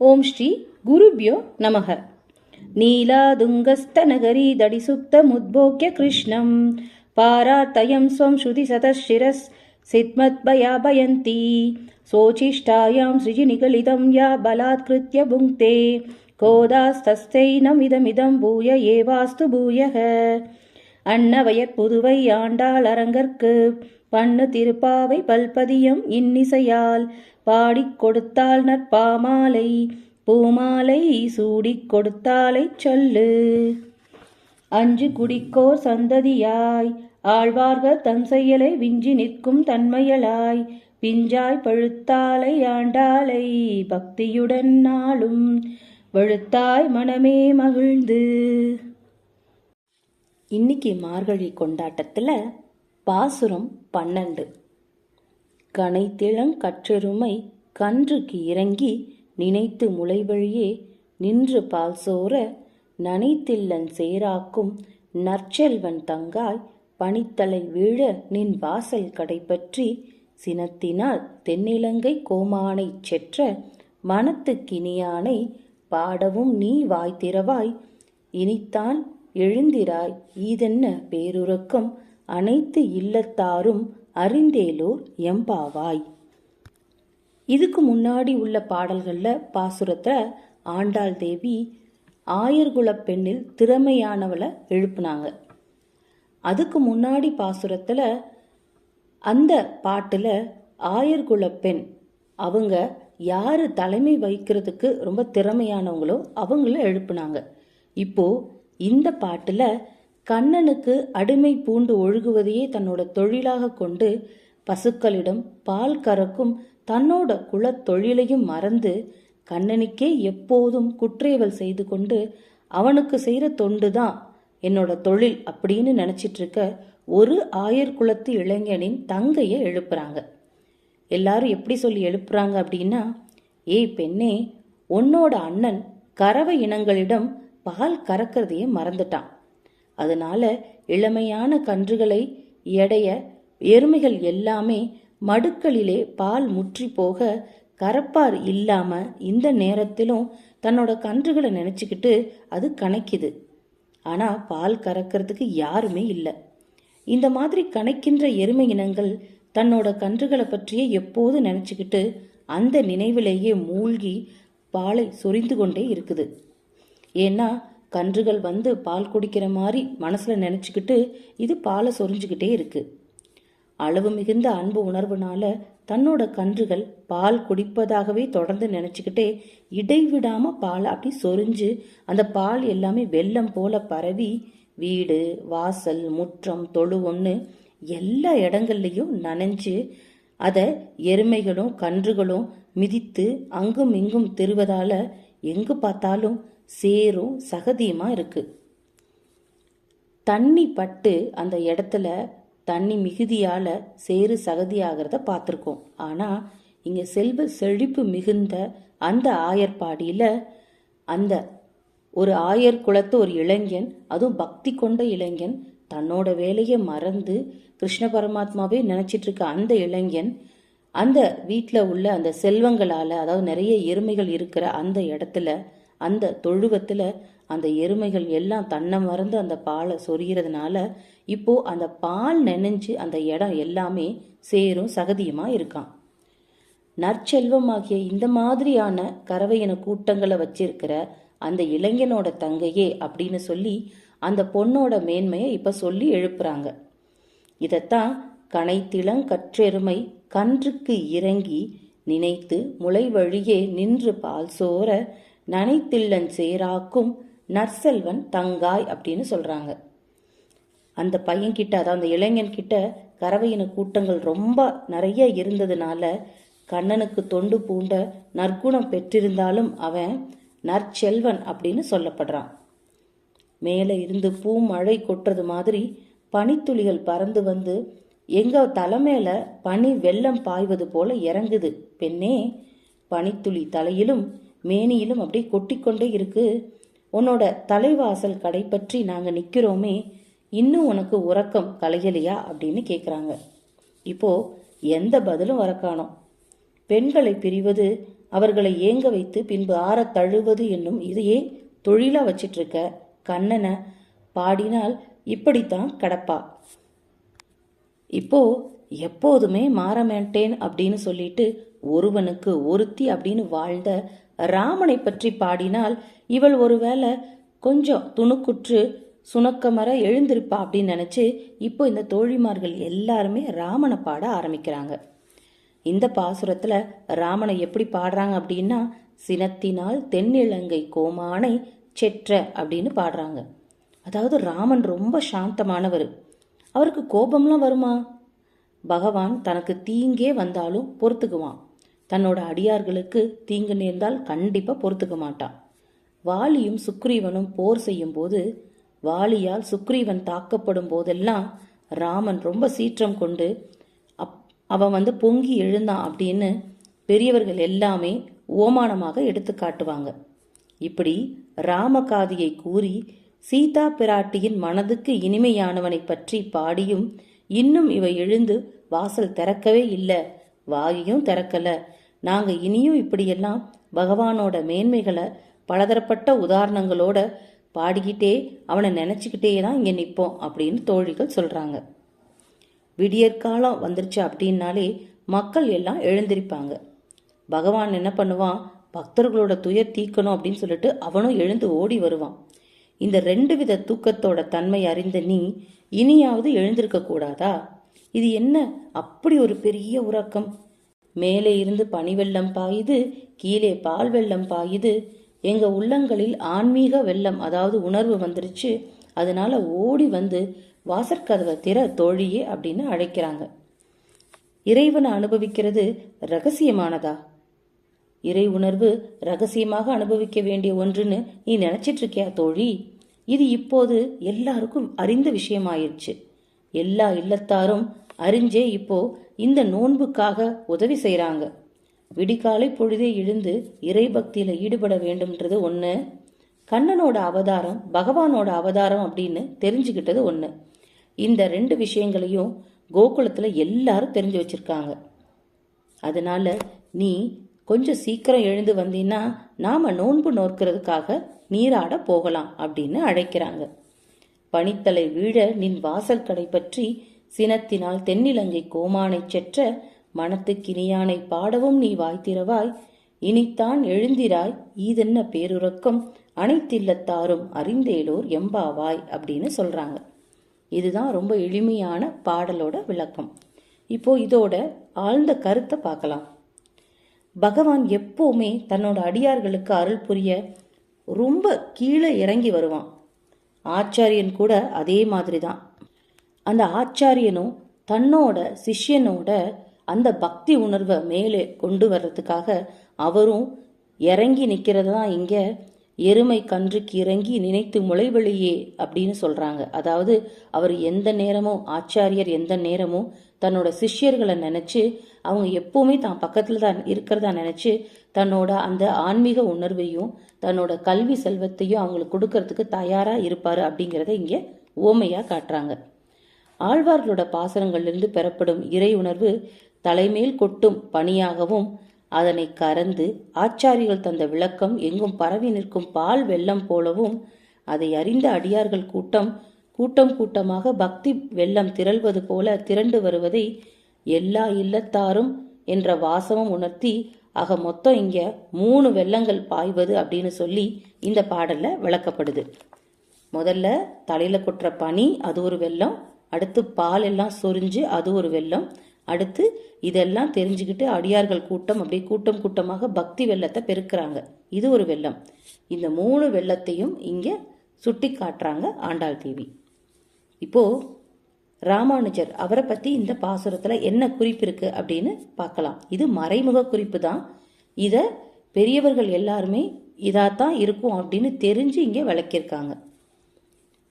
ॐ श्रीगुरुभ्यो नमः नीलादुङ्गस्तनगरी दडिसुप्तमुद्बोक्य कृष्णं पारात्तयं स्वं श्रुतिसतशिरसिद्धमद्भयाभयन्ती शोचिष्ठायां सृजिनिकलिदं या बलात्कृत्य भुङ्क्ते कोदास्तस्यैनमिदमिदं भूय एवास्तु भूयः अन्नवयत्पुवैयाण्डालरङ्गर्क् பண்ணு திருப்பாவை பல்பதியம் இன்னிசையால். பாடிக் கொடுத்தால் நற்பாமாலை பூமாலை சூடிக் கொடுத்தாலை சொல்லு. அஞ்சு குடிக்கோர் சந்ததியாய் ஆழ்வார்கள் தம் செயலை விஞ்சி நிற்கும் தன்மையலாய். பிஞ்சாய் பழுத்தாலை ஆண்டாலை பக்தியுடன் நாளும் வழுத்தாய் மனமே மகிழ்ந்து. இன்னைக்கு மார்கழி கொண்டாட்டத்தில் பாசுரம் பன்னெண்டு. கனைத்திளங் கற்றெருமை கன்றுக்கு இறங்கி நினைத்து முளைவழியே நின்று பால் சோர நனைத்தில்லன் சேராக்கும் நற்செல்வன் தங்காய் பனித்தலை வீழ நின் வாசல் கடைப்பற்றி சினத்தினால் தென்னிலங்கை கோமானை செற்ற மனத்துக்கினியானை பாடவும் நீ வாய் திறவாய் இனித்தான் எழுந்திராய் ஈதென்ன பேருறக்கம்? அனைத்து இல்லத்தாரும் அறிந்தேலோர் எம்பாவாய். இதுக்கு முன்னாடி உள்ள பாடல்களில் பாசுரத்தை ஆண்டாள் தேவி ஆயர்குலப் பெண்ணில் திறமையானவளை எழுப்புனாங்க. அதுக்கு முன்னாடி பாசுரத்தில் அந்த பாட்டில் ஆயர்குலப் பெண் அவங்க யார் தலைமை வகிக்கிறதுக்கு ரொம்ப திறமையானவங்களோ அவங்கள எழுப்புனாங்க. இப்போ இந்த பாட்டில் கண்ணனுக்கு அடிமை பூண்டு ஒழுகுவதையே தன்னோட தொழிலாக கொண்டு பசுக்களிடம் பால் கறக்கும் தன்னோட குலத் தொழிலையும் மறந்து கண்ணனுக்கே எப்போதும் குற்றேவல் செய்து கொண்டு அவனுக்கு செய்கிற தொண்டு தான் என்னோட தொழில் அப்படின்னு நினச்சிட்டு இருக்க ஒரு ஆயர் குலத்து இளைஞனின் தங்கையை எழுப்புறாங்க. எல்லாரும் எப்படி சொல்லி எழுப்புறாங்க அப்படின்னா ஏய் பெண்ணே உன்னோட அண்ணன் கறவை இனங்களிடம் பால் கறக்கிறதையே மறந்துட்டான். அதனால இளமையான கன்றுகளை எடைய எருமைகள் எல்லாமே மடுக்களிலே பால் முற்றி போக கறப்பார் இல்லாம இந்த நேரத்திலும் தன்னோட கன்றுகளை நினச்சிக்கிட்டு அது கணக்குது. ஆனால் பால் கறக்கிறதுக்கு யாருமே இல்லை. இந்த மாதிரி கணக்கின்ற எருமை இனங்கள் தன்னோட கன்றுகளை பற்றியே எப்போது நினச்சிக்கிட்டு அந்த நினைவிலேயே மூழ்கி பாலை சொரிந்து கொண்டே இருக்குது. ஏன்னா கன்றுகள் வந்து பால் குடிக்கிற மாதிரி மனசில் நினச்சிக்கிட்டு இது பாலை சொரிஞ்சுக்கிட்டே இருக்கு. அளவு மிகுந்த அன்பு உணர்வுனால தன்னோட கன்றுகள் பால் குடிப்பதாகவே தொடர்ந்து நினச்சிக்கிட்டே இடைவிடாம பால் அப்படி சொரிஞ்சு அந்த பால் எல்லாமே வெள்ளம் போல பரவி வீடு வாசல் முற்றம் தொழு ஒன்று எல்லா இடங்கள்லையும் நனைஞ்சு அதை எருமைகளும் கன்றுகளும் மிதித்து அங்கும் இங்கும் திருவதால எங்கு பார்த்தாலும் சேரும் சகதியுமா இருக்கு. தண்ணி பட்டு அந்த இடத்துல தண்ணி மிகுதியால சேறு சகதியாகிறத பார்த்துருக்கோம். ஆனா இங்க செல்வ செழிப்பு மிகுந்த அந்த ஆயர்பாடியில அந்த ஒரு ஆயர் குலத்து ஒரு இளைஞன் அதுவும் பக்தி கொண்ட இளைஞன் தன்னோட வேலையை மறந்து கிருஷ்ண பரமாத்மாவே நினைச்சிட்டு இருக்க அந்த இளைஞன் அந்த வீட்டில் உள்ள அந்த செல்வங்களால் அதாவது நிறைய எருமைகள் இருக்கிற அந்த இடத்துல அந்த தொழுவத்தில் அந்த எருமைகள் எல்லாம் தன்னை மறந்து அந்த பாலை சொரிகிறதுனால இப்போ அந்த பால் நினைஞ்சு அந்த இடம் எல்லாமே சேரும் சகதியுமாக இருக்கான் நற்செல்வமாகிய இந்த மாதிரியான கறவையின கூட்டங்களை வச்சிருக்கிற அந்த இளைஞனோட தங்கையே அப்படின்னு சொல்லி அந்த பொண்ணோட மேன்மையை இப்போ சொல்லி எழுப்புறாங்க. இதைத்தான் கனைத்திளங் கற்றெருமை கன்றுக்கு இறங்கி நினைத்து முளை வழியே நின்று பால் சோர நனைத்தில்லன் சேராக்கும் நற்செல்வன் தங்காய் அப்படின்னு சொல்கிறாங்க அந்த பையன்கிட்ட அதாவது அந்த இளைஞன்கிட்ட கரவையின கறவையின கூட்டங்கள் ரொம்ப நிறைய இருந்ததுனால கண்ணனுக்கு தொண்டு பூண்ட நற்குணம் பெற்றிருந்தாலும் அவன் நற்செல்வன் அப்படின்னு சொல்லப்படுறான். மேலே இருந்து பூ மழை கொட்டுறது மாதிரி பனித்துளிகள் பறந்து வந்து எங்க தலைமையில பனி வெள்ளம் பாய்வது போல இறங்குது. பெண்ணே பனித்துளி தலையிலும் மேனியிலும் அப்படியே கொட்டிக்கொண்டே இருக்கு. உன்னோட தலைவாசல் கடை பற்றி நாங்கள் நிற்கிறோமே இன்னும் உனக்கு உறக்கம் கலையலையா அப்படின்னு கேட்குறாங்க இப்போ எந்த பதிலும் வர காணோம். பெண்களை பிரிவது அவர்களை ஏங்க வைத்து பின்பு ஆறத் தழுவது என்னும் இதையே தொழிலா வச்சிட்டு இருக்க கண்ணனை பாடினால் இப்படித்தான் கடப்பா. இப்போ எப்போதுமே மாற மாட்டேன் அப்படின்னு சொல்லிட்டு ஒருவனுக்கு ஒருத்தி அப்படின்னு வாழ்ந்த ராமனை பற்றி பாடினால் இவள் ஒருவேளை கொஞ்சம் துணுக்குற்று சுணக்கமர எழுந்திருப்பா அப்படின்னு நினைச்சு இப்போ இந்த தோழிமார்கள் எல்லாருமே ராமனை பாட ஆரம்பிக்கிறாங்க. இந்த பாசுரத்துல ராமனை எப்படி பாடுறாங்க அப்படின்னா சினத்தினால் தென்னிலங்கை கோமானை செற்ற அப்படின்னு பாடுறாங்க. அதாவது ராமன் ரொம்ப சாந்தமானவர். அவருக்கு கோபம்லாம் வருமா? பகவான் தனக்கு தீங்கே வந்தாலும் பொறுத்துக்குவான். தன்னோட அடியார்களுக்கு தீங்கு நேர்ந்தால் கண்டிப்பாக பொறுத்துக்க மாட்டான். வாலியும் சுக்ரீவனும் போர் செய்யும் போது வாலியால் சுக்ரீவன் தாக்கப்படும் போதெல்லாம் ராமன் ரொம்ப சீற்றம் கொண்டு அப் அவன் வந்து பொங்கி எழுந்தான் அப்படின்னு பெரியவர்கள் எல்லாமே ஓமானமாக எடுத்து காட்டுவாங்க. இப்படி ராமகாதியை கூறி சீதா பிராட்டியின் மனதுக்கு இனிமையானவனை பற்றி பாடியும் இன்னும் இவை எழுந்து வாசல் திறக்கவே இல்லை வாயும் திறக்கல நாங்கள் இனியும் இப்படியெல்லாம் பகவானோட மேன்மைகளை பலதரப்பட்ட உதாரணங்களோட பாடிக்கிட்டே அவனை நினச்சிக்கிட்டே தான் இங்கே நிற்போம் அப்படின்னு தோழிகள் சொல்கிறாங்க விடியற்காலம் வந்துருச்சு அப்படின்னாலே மக்கள் எல்லாம் எழுந்திருப்பாங்க. பகவான் என்ன பண்ணுவான்? பக்தர்களோட துயர் தீக்கணும் அப்படின்னு சொல்லிட்டு அவனும் எழுந்து ஓடி வருவான். இந்த ரெண்டு வித தூக்கத்தோட தன்மை அறிந்த நீ இனியாவது எழுந்திருக்க கூடாதா? இது என்ன? அப்படி ஒரு பெரிய உறக்கம். மேலே இருந்து பனி வெள்ளம் பாயுது கீழே பால் வெள்ளம் பாயுது. எங்க உள்ளங்களில் ஆன்மீக வெள்ளம் அதாவது உணர்வு வந்துருச்சு. அதனால ஓடி வந்து வாசற்கதவை திற தோழியே அப்படின்னு அழைக்கிறாங்க. இறைவனை அனுபவிக்கிறது ரகசியமானதா? இறை உணர்வு ரகசியமாக அனுபவிக்க வேண்டிய ஒன்றுன்னு நீ நினைச்சிட்டு இருக்கியா தோழி? இது இப்போது எல்லாருக்கும் அறிந்த விஷயமாயிருச்சு. எல்லா இல்லத்தாரும் அறிஞ்சே இப்போ இந்த நோன்புக்காக உதவி செய்கிறாங்க விடிகாலை பொழுதே எழுந்து இறை பக்தியில் ஈடுபட வேண்டும்ன்றது ஒன்று கண்ணனோட அவதாரம் பகவானோட அவதாரம் அப்படின்னு தெரிஞ்சுக்கிட்டது ஒன்று இந்த ரெண்டு விஷயங்களையும் கோகுலத்தில் எல்லாரும் தெரிஞ்சு வச்சிருக்காங்க. அதனால நீ கொஞ்சம் சீக்கிரம் எழுந்து வந்தீன்னா நாம் நோன்பு நோக்கிறதுக்காக நீராட போகலாம் அப்படின்னு அழைக்கிறாங்க. பனித்தலை வீழ நின் வாசல் கடை பற்றி சினத்தினால் தென்னிலங்கை கோமானைச் செற்ற மனத்துக்கினியானை பாடவும் நீ வாய்த்திரவாய் இனித்தான் எழுந்திராய் ஈதென்ன பேருறக்கம்? அனைத்தில்லத்தாரும் அறிந்தேலோர் எம்பாவாய் அப்படின்னு சொல்றாங்க. இதுதான் ரொம்ப எளிமையான பாடலோட விளக்கம். இப்போ இதோட ஆழ்ந்த கருத்தை பார்க்கலாம். பகவான் எப்போவுமே தன்னோட அடியார்களுக்கு அருள் புரிய ரொம்ப கீழே இறங்கி வருவான். ஆச்சாரியன் கூட அதே மாதிரி தான் அந்த ஆச்சாரியனும் தன்னோட சிஷ்யனோட அந்த பக்தி உணர்வை மேலே கொண்டு வர்றதுக்காக அவரும் இறங்கி நிற்கிறது தான் இங்கே எருமை கன்றுக்கு இறங்கி நினைத்து முளைவெளியே அப்படின்னு சொல்கிறாங்க அதாவது அவர் எந்த நேரமும் ஆச்சாரியர் எந்த நேரமும் தன்னோட சிஷ்யர்களை நினச்சி அவங்க எப்பவுமே தான் பக்கத்தில் தான் இருக்கிறதா நினச்சி தன்னோட அந்த ஆன்மீக உணர்வையும் தன்னோட கல்வி செல்வத்தையும் அவங்களுக்கு கொடுக்கறதுக்கு தயாராக இருப்பார் அப்படிங்கிறத இங்கே ஓமையாக காட்டுறாங்க. ஆழ்வார்களோட பாசனங்களிலிருந்து பெறப்படும் இறை உணர்வு தலைமேல் கொட்டும் பணியாகவும் அதனை கறந்து ஆச்சாரிகள் தந்த விளக்கம் எங்கும் பரவி நிற்கும் பால் வெள்ளம் போலவும் அதை அறிந்த அடியார்கள் கூட்டம் கூட்டம் கூட்டமாக பக்தி வெள்ளம் திரள்வது போல திரண்டு வருவதை எல்லா இல்லத்தாரும் என்ற வாசமும் உணர்த்தி ஆக மொத்தம் இங்க மூணு வெள்ளங்கள் பாய்வது அப்படின்னு சொல்லி இந்த பாடல்ல விளக்கப்படுது. முதல்ல தலையில கொட்டுற பனி அது ஒரு வெள்ளம். அடுத்து பால் எல்லாம் சொரிஞ்சு அது ஒரு வெள்ளம். அடுத்து இதெல்லாம் தெரிஞ்சுக்கிட்டு அடியார்கள் கூட்டம் அப்படியே கூட்டம் கூட்டமாக பக்தி வெள்ளத்தை பெருக்கிறாங்க. இது ஒரு வெள்ளம். இந்த மூணு வெள்ளத்தையும் இங்கே சுட்டி காட்டுறாங்க ஆண்டாள் தேவி. இப்போ ராமானுஜர் அவரை பற்றி இந்த பாசுரத்தில் என்ன குறிப்பு இருக்கு அப்படின்னு பார்க்கலாம். இது மறைமுக குறிப்பு தான். இதை பெரியவர்கள் எல்லாருமே இதாக தான் இருக்கும் அப்படின்னு தெரிஞ்சு இங்கே விளக்கியிருக்காங்க.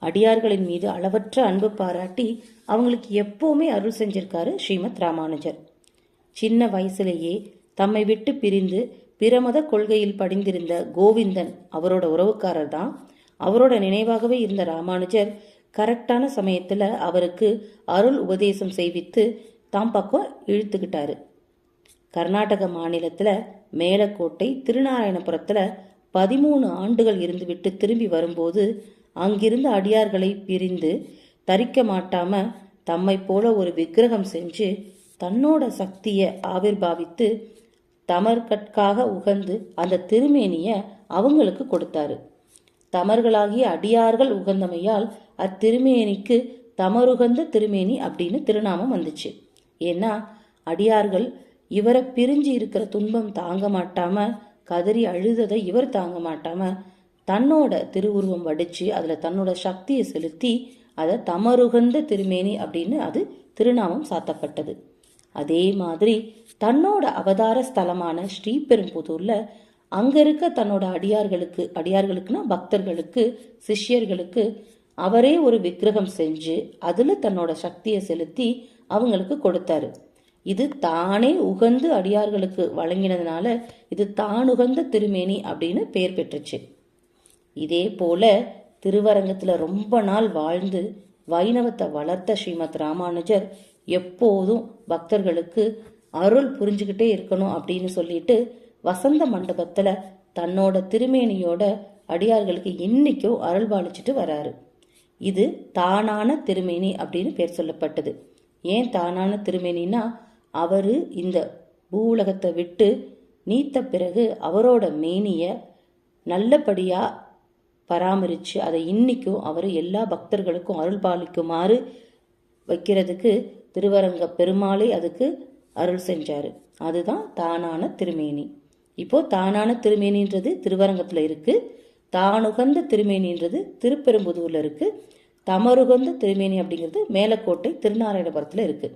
அடியார்களின் மீது அளவற்ற அன்பு பாராட்டி அவங்களுக்கு எப்போவுமே அருள் செஞ்சிருக்காரு ஸ்ரீமத் ராமானுஜர். சின்ன வயசுலேயே தம்மை விட்டு பிரிந்து பிரமத கொள்கையில் படிந்திருந்த கோவிந்தன் அவரோட உறவுக்காரர் தான். அவரோட நினைவாகவே இருந்த ராமானுஜர் கரெக்டான சமயத்தில் அவருக்கு அருள் உபதேசம் செய்வித்து தாம் பக்கம் இழுத்துக்கிட்டாரு. கர்நாடக மாநிலத்தில் மேலக்கோட்டை திருநாராயணபுரத்தில் பதிமூணு ஆண்டுகள் இருந்துவிட்டு திரும்பி வரும்போது அங்கிருந்த அடியார்களை பிரிந்து தரிக்க மாட்டாம தம்மை போல ஒரு விக்கிரகம் செஞ்சு தன்னோட சக்தியை ஆவிர்பாவித்து தமர்கட்காக உகந்து அந்த திருமேனிய அவங்களுக்கு கொடுத்தாரு. தமர்களாகிய அடியார்கள் உகந்தமையால் அத்திருமேனிக்கு தமருகந்த திருமேனி அப்படின்னு திருநாமம் வந்துச்சு. ஏன்னா அடியார்கள் இவரை பிரிஞ்சு இருக்கிற துன்பம் தாங்க மாட்டாம கதறி அழுததை இவர் தாங்க மாட்டாம தன்னோட திருவுருவம் வடித்து அதில் தன்னோட சக்தியை செலுத்தி அதை தமருகந்த திருமேனி அப்படின்னு அது திருநாமம் சாத்தப்பட்டது. அதே மாதிரி தன்னோட அவதார ஸ்தலமான ஸ்ரீபெரும்புதூரில் அங்கே இருக்க தன்னோட அடியார்களுக்கு அடியார்களுக்குன்னா பக்தர்களுக்கு சிஷ்யர்களுக்கு அவரே ஒரு விக்கிரகம் செஞ்சு அதில் தன்னோட சக்தியை செலுத்தி அவங்களுக்கு கொடுத்தாரு. இது தானே உகந்து அடியார்களுக்கு வழங்கினதுனால இது தான் உகந்த திருமேனி அப்படின்னு பெயர் பெற்றுச்சு. இதே போல திருவரங்கத்துல ரொம்ப நாள் வாழ்ந்து வைணவத்தை வளர்த்த ஸ்ரீமத் ராமானுஜர் எப்போதும் பக்தர்களுக்கு அருள் புரிஞ்சுக்கிட்டே இருக்கணும் அப்படின்னு சொல்லிட்டு வசந்த மண்டபத்துல தன்னோட திருமேனியோட அடியார்களுக்கு இன்னைக்கும் அருள் பாலிச்சிட்டு வராரு. இது தானான திருமேனி அப்படின்னு பேர் சொல்லப்பட்டது. ஏன் தானான திருமேனின்னா அவரு இந்த பூவுலகத்தை விட்டு நீத்த பிறகு அவரோட மேனிய நல்லபடியா பராமரித்து அதை இன்னைக்கும் அவர் எல்லா பக்தர்களுக்கும் அருள் பாலிக்குமாறு வைக்கிறதுக்கு திருவரங்க பெருமாளே அதுக்கு அருள் செஞ்சார். அதுதான் தானான திருமேனி. இப்போது தானான திருமேனின்றது திருவரங்கத்தில் இருக்குது தானுகந்த திருமேனின்றது திருப்பெரும்புதூரில் இருக்குது தமருகந்த திருமேனி அப்படிங்கிறது மேலக்கோட்டை திருநாராயணபுரத்தில் இருக்குது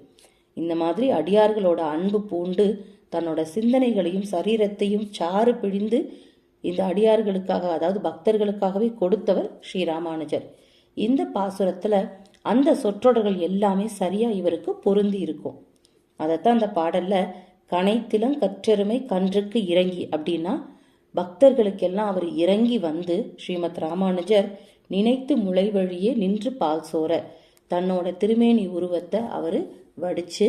இந்த மாதிரி அடியார்களோட அன்பு பூண்டு தன்னோட சிந்தனைகளையும் சரீரத்தையும் சாறு பிழிந்து இந்த அடியார்களுக்காக அதாவது பக்தர்களுக்காகவே கொடுத்தவர் ஸ்ரீராமானுஜர். இந்த பாசுரத்தில் அந்த சொற்றொடர்கள் எல்லாமே சரியாக இவருக்கு பொருந்தி இருக்கும். அதைத்தான் அந்த பாடலில் கனைத்திலும் கற்றெருமை கன்றுக்கு இறங்கி அப்படின்னா பக்தர்களுக்கெல்லாம் அவர் இறங்கி வந்து ஸ்ரீமத் ராமானுஜர் நினைத்து முளை வழியே நின்று பால் சோர தன்னோட திருமேனி உருவத்தை அவர் வடித்து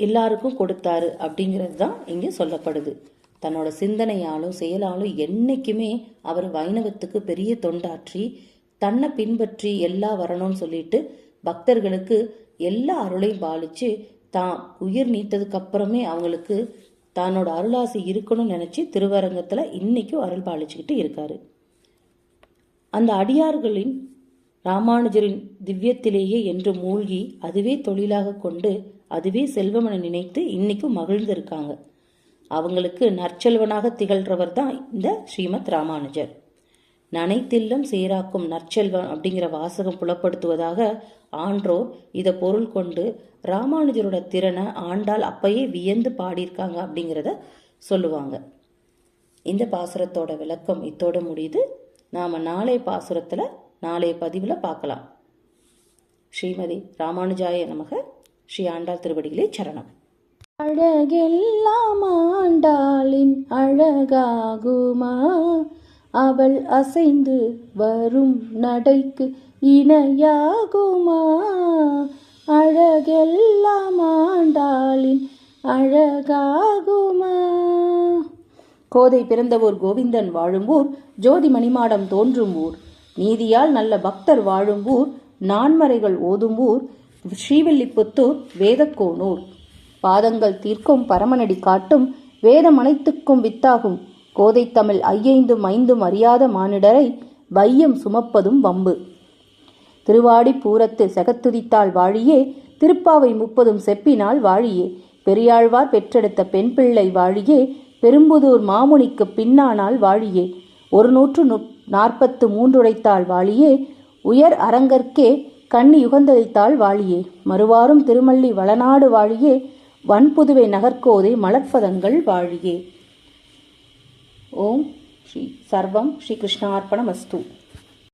எல்லாருக்கும் கொடுத்தாரு அப்படிங்கிறது தான் இங்கே சொல்லப்படுது. தன்னோட சிந்தனையாலும் செயலாலும் என்னைக்குமே அவர் வைணவத்துக்கு பெரிய தொண்டாற்றி தன்னை பின்பற்றி எல்லாம் வரணும்னு சொல்லிட்டு பக்தர்களுக்கு எல்லா அருளையும் பாலிச்சு தான் உயிர் நீத்ததுக்கு அப்புறமே அவங்களுக்கு தன்னோட அருளாசி இருக்கணும்னு நினைச்சு திருவரங்கத்துல இன்னைக்கும் அருள் பாலிச்சுக்கிட்டு இருக்காரு. அந்த அடியார்களின் ராமானுஜரின் திவ்யத்திலேயே என்று மூழ்கி அதுவே தொழிலாக கொண்டு அதுவே செல்வமென நினைத்து இன்னைக்கும் மகிழ்ந்திருக்காங்க. அவங்களுக்கு நற்செல்வனாக திகழ்றவர் தான் இந்த ஸ்ரீமத் ராமானுஜர். நனைத்தில்லம் சீராக்கும் நற்செல்வம் அப்படிங்கிற வாசகம் புலப்படுத்துவதாக ஆன்றோர் இதை பொருள் கொண்டு ராமானுஜரோட திறனை ஆண்டால் அப்பயே வியந்து பாடியிருக்காங்க அப்படிங்கிறத சொல்லுவாங்க. இந்த பாசுரத்தோட விளக்கம் இத்தோட முடியுது. நாம் நாளை பாசுரத்தில் நாளைய பதிவில் பார்க்கலாம். ஸ்ரீமதி ராமானுஜாய நமக. ஸ்ரீ ஆண்டாள் திருவடிகளே சரணம். அழகெல்லாம் ஆண்டாளின் அழகாகுமா? அவள் அசைந்து வரும் நடைக்கு இணையாகுமா? அழகெல்லாம் ஆண்டாளின் அழகாகுமா? கோதை பிறந்த ஊர் கோவிந்தன் வாழும் ஊர் ஜோதி மணிமாடம் தோன்றும் ஊர். நீதியால் நல்ல பக்தர் வாழும் ஊர் நான்மறைகள் ஓதும் ஊர் ஸ்ரீவில்லிபுத்தூர் வேதக்கோனூர். பாதங்கள் தீர்க்கும் பரமனடி காட்டும் வேதம் அனைத்துக்கும் வித்தாகும். கோதை தமிழ் ஐயைந்தும் ஐந்தும் அறியாத மானிடரை வையம் சுமப்பதும் வம்பு. திருவாடி பூரத்து செகத்துதித்தாள் வாழியே திருப்பாவை முப்பதும் செப்பினால் வாழியே. பெரியாழ்வார் பெற்றெடுத்த பெண் பிள்ளை வாழியே பெரும்புதூர் மாமுனிக்கு பின்னானால் வாழியே. ஒரு நூற்று நாற்பத்து மூன்றுடைத்தாள் வாழியே உயர் அரங்கற்கே கண்ணி யுகந்ததைத்தாள் வாழியே. மறுவாரும் திருமல்லி வளநாடு வாழியே வன்புதுவை நகர்கோதை மலர்பதங்கள் வாழியே. ஓம் ஸ்ரீ சர்வம் ஸ்ரீ கிருஷ்ணார்ப்பணமஸ்து